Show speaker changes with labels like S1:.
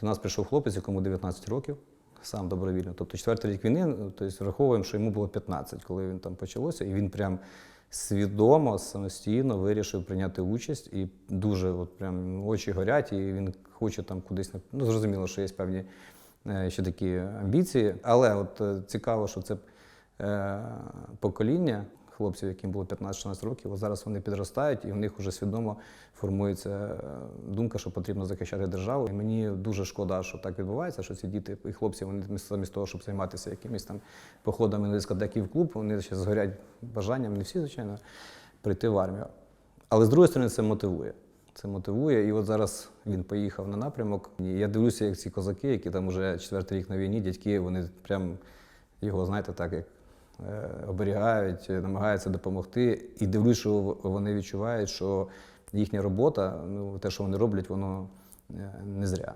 S1: До нас прийшов хлопець, якому 19 років, сам добровільно. Тобто четвертий рік війни, ну, тобто враховуємо, що йому було 15, коли він там почалося, і він прям свідомо, самостійно вирішив прийняти участь і дуже от прям очі горять, і він хоче там кудись ну, зрозуміло, що є певні е, ще такі амбіції. Але от е, цікаво, що це е, покоління хлопців, яким було 15-16 років, от зараз вони підростають, і в них вже свідомо формується е, думка, що потрібно захищати державу. І мені дуже шкода, що так відбувається, що ці діти і хлопці, вони замість того, щоб займатися якимись там походами на дискотеки в клуб, вони ще згорять бажанням, не всі, звичайно, прийти в армію. Але з другої сторони, це мотивує. Це мотивує. І от зараз він поїхав на напрямок. І я дивлюся, як ці козаки, які там вже четвертий рік на війні, дядьки, вони прям його, знаєте, так як оберігають, намагаються допомогти. І дивлюсь, що вони відчувають, що їхня робота, ну те, що вони роблять, воно е, не зря.